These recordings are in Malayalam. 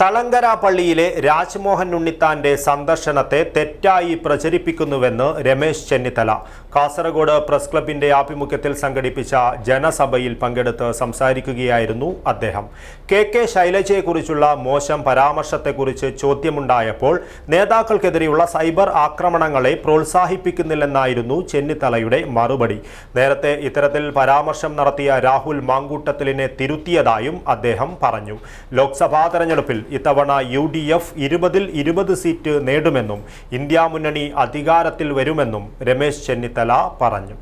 തളങ്കര പള്ളിയിലെ രാജ്മോഹൻ ഉണ്ണിത്താന്റെ സന്ദർശനത്തെ തെറ്റായി പ്രചരിപ്പിക്കുന്നുവെന്ന് രമേശ് ചെന്നിത്തല. കാസർഗോഡ് പ്രസ് ക്ലബിന്റെ ആഭിമുഖ്യത്തിൽ സംഘടിപ്പിച്ച ജനസഭയിൽ പങ്കെടുത്ത് സംസാരിക്കുകയായിരുന്നു അദ്ദേഹം. കെ കെ ശൈലജയെക്കുറിച്ചുള്ള മോശം പരാമർശത്തെക്കുറിച്ച് ചോദ്യമുണ്ടായപ്പോൾ നേതാക്കൾക്കെതിരെയുള്ള സൈബർ ആക്രമണങ്ങളെ പ്രോത്സാഹിപ്പിക്കുന്നില്ലെന്നായിരുന്നു ചെന്നിത്തലയുടെ മറുപടി. നേരത്തെ ഇത്തരത്തിൽ പരാമർശം നടത്തിയ രാഹുൽ മാങ്കൂട്ടത്തിലിനെ തിരുത്തിയതായും അദ്ദേഹം പറഞ്ഞു. ലോക്സഭാ തെരഞ്ഞെടുപ്പിൽ ഇത്തവണ യു ഡി എഫ് ഇരുപതിൽ ഇരുപത് സീറ്റ് നേടുമെന്നും ഇന്ത്യ മുന്നണി അധികാരത്തിൽ വരുമെന്നും രമേശ് ചെന്നിത്തല പറഞ്ഞു.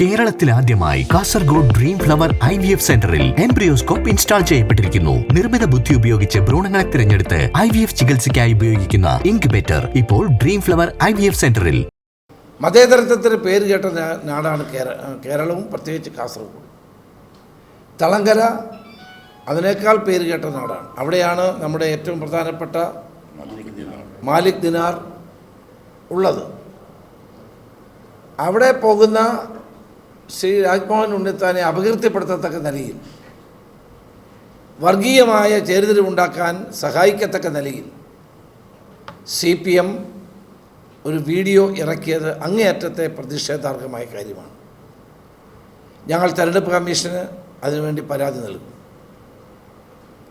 കേരളത്തിൽ ആദ്യമായി Kasaragod dream flower I V F സെന്ററിൽ എംബ്രിയോസ്കോപ്പ് ഇൻസ്റ്റാൾ ചെയ്യപ്പെട്ടിരിക്കുന്നു. നിർമ്മിത ബുദ്ധി ഉപയോഗിച്ച് ഭ്രൂണങ്ങളെ തിരഞ്ഞെടുത്ത് ഐ വി എഫ് ചികിത്സയ്ക്കായി ഉപയോഗിക്കുന്ന ഇൻക്യുബേറ്റർ ഇപ്പോൾ dream flower I V F സെന്ററിൽ. മതേതരത്വത്തിന് പേര് കേട്ട നാടാണ് കേരളവും പ്രത്യേകിച്ച് കാസർഗോഡ്. തളങ്കര അതിനേക്കാൾ പേര് കേട്ട നാടാണ്. അവിടെയാണ് നമ്മുടെ ഏറ്റവും പ്രധാനപ്പെട്ട മാലിക് ദിനാർ ഉള്ളത്. അവിടെ പോകുന്ന ശ്രീ രാജ്മോഹൻ ഉണ്ണിത്താനെ അപകീർത്തിപ്പെടുത്തത്തക്ക നിലയിൽ വർഗീയമായ ചേരിതിരിവുണ്ടാക്കാൻ സഹായിക്കത്തക്ക നിലയിൽ സി പി എം ഒരു വീഡിയോ ഇറക്കിയത് അങ്ങേയറ്റത്തെ പ്രതിഷേധാർഹമായ കാര്യമാണ്. ഞങ്ങൾ തെരഞ്ഞെടുപ്പ് കമ്മീഷന് അതിനുവേണ്ടി പരാതി നൽകും.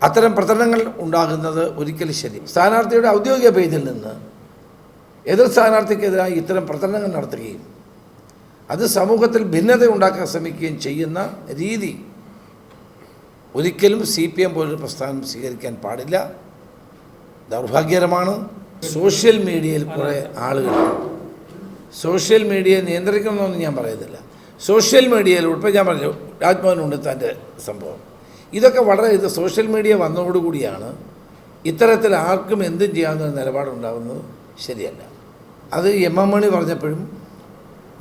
അത്തരം പ്രചരണങ്ങൾ ഉണ്ടാകുന്നത് ഒരിക്കലും ശരി. സ്ഥാനാർത്ഥിയുടെ ഔദ്യോഗിക പേജിൽ നിന്ന് എതിർ സ്ഥാനാർത്ഥിക്കെതിരായി ഇത്തരം പ്രചരണങ്ങൾ നടത്തുകയും അത് സമൂഹത്തിൽ ഭിന്നത ഉണ്ടാക്കാൻ ശ്രമിക്കുകയും ചെയ്യുന്ന രീതി ഒരിക്കലും സി പി എം പോലൊരു പ്രസ്ഥാനം സ്വീകരിക്കാൻ പാടില്ല. ദൗർഭാഗ്യകരമാണ്. സോഷ്യൽ മീഡിയയിൽ കുറേ ആളുകൾ സോഷ്യൽ മീഡിയയെ നിയന്ത്രിക്കണമെന്നൊന്നും ഞാൻ പറയുന്നില്ല സോഷ്യൽ മീഡിയയിൽ ഉൾപ്പെടെ ഞാൻ പറഞ്ഞു രാജ്മോഹൻ ഉണ്ണിത്താന്റെ സംഭവം. ഇതൊക്കെ വളരെ ഇത് സോഷ്യൽ മീഡിയ വന്നതോടുകൂടിയാണ് ഇത്തരത്തിൽ ആർക്കും എന്തും ചെയ്യാവുന്ന നിലപാടുണ്ടാകുന്നത് ശരിയല്ല. അത് എം എം മണി പറഞ്ഞപ്പോഴും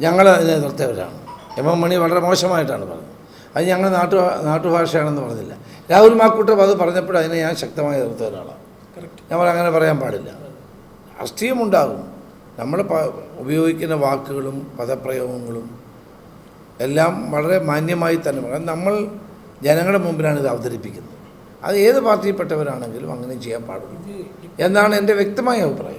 ഞങ്ങൾ അതിനെ എതിർത്തവരാണ് എം എം മണി വളരെ മോശമായിട്ടാണ് പറഞ്ഞത്. അത് ഞങ്ങൾ നാട്ടു നാട്ടുഭാഷയാണെന്ന് പറഞ്ഞില്ല. രാഹുൽ മാക്കൂട്ടം അത് പറഞ്ഞപ്പോൾ അതിനെ ഞാൻ ശക്തമായി എതിർത്ത ഒരാളാണ്. നമ്മൾ പറ- അങ്ങനെ പറയാൻ പാടില്ല. രാഷ്ട്രീയമുണ്ടാകും. നമ്മൾ ഉപയോഗിക്കുന്ന വാക്കുകളും പദപ്രയോഗങ്ങളും എല്ലാം വളരെ മാന്യമായി തന്നെ പറയാം. നമ്മൾ ജനങ്ങളുടെ മുമ്പിലാണ് ഇത് അവതരിപ്പിക്കുന്നത്. അത് ഏത് പാർട്ടിയിൽപ്പെട്ടവരാണെങ്കിലും അങ്ങനെ ചെയ്യാൻ പാടുള്ളൂ എന്നാണ് എന്റെ വ്യക്തമായ അഭിപ്രായം.